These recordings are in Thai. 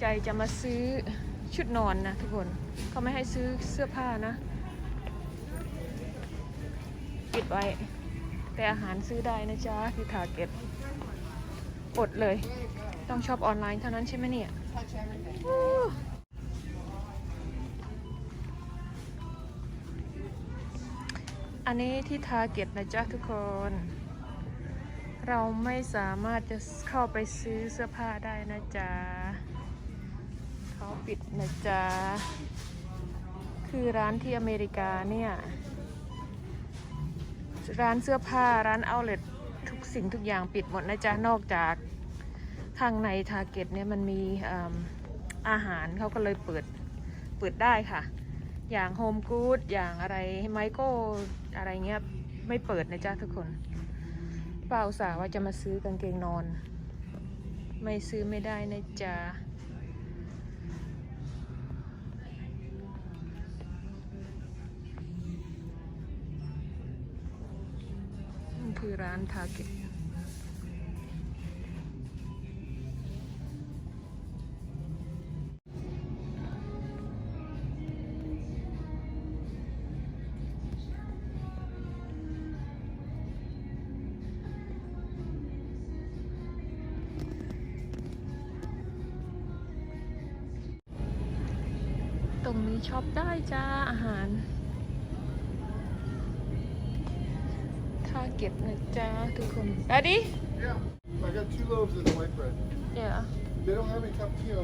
ใจจะมาซื้อชุดนอนนะทุกคนเขาไม่ให้ซื้อเสื้อผ้านะ ปิดไว้ แต่อาหารซื้อได้นะจ๊ะที่ทารเก็ตอดเลย ต้องชอปออนไลน์เท่านั้นใช่ไหมเนี่ยอันนี้ที่ทารเก็ตนะจ๊ะทุกคน เราไม่สามารถจะเข้าไปซื้อเสื้อผ้าได้นะจ๊ะเขา ปิดนะจ๊ะ คือร้านที่อเมริกาเนี่ย ร้านเสื้อผ้าร้านเอาเล t ทุกสิ่งทุกอย่างปิดหมดนะจ๊ะ นอกจากข้างในทาร์เก็ตเนี่ยมันมีเอิ่มอาหารเขาก็เลยเปิดเปิดได้ค่ะ อย่างโฮมกู๊ดอย่างอะไรไมโครอะไรเงี้ยไม่เปิดนะจ๊ะทุกคนเปล่าสาว่าจะมาซื้อกางเกงนอน ไม่ซื้อไม่ได้นะจ๊ะ ร้านทาเก็ตตรงนี้ช็อปได้จ้าอาหาร ทาร์เก็ตนะจ๊ะทุกคน Ready Yeah. I got two loaves of the white bread. Yeah They don't have any cappuccino.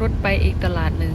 รถไปอีกตลาดหนึ่ง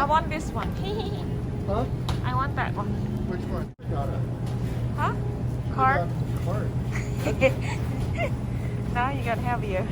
I want this one huh? I want that one Which one? Got it. huh card Card. now you got heavier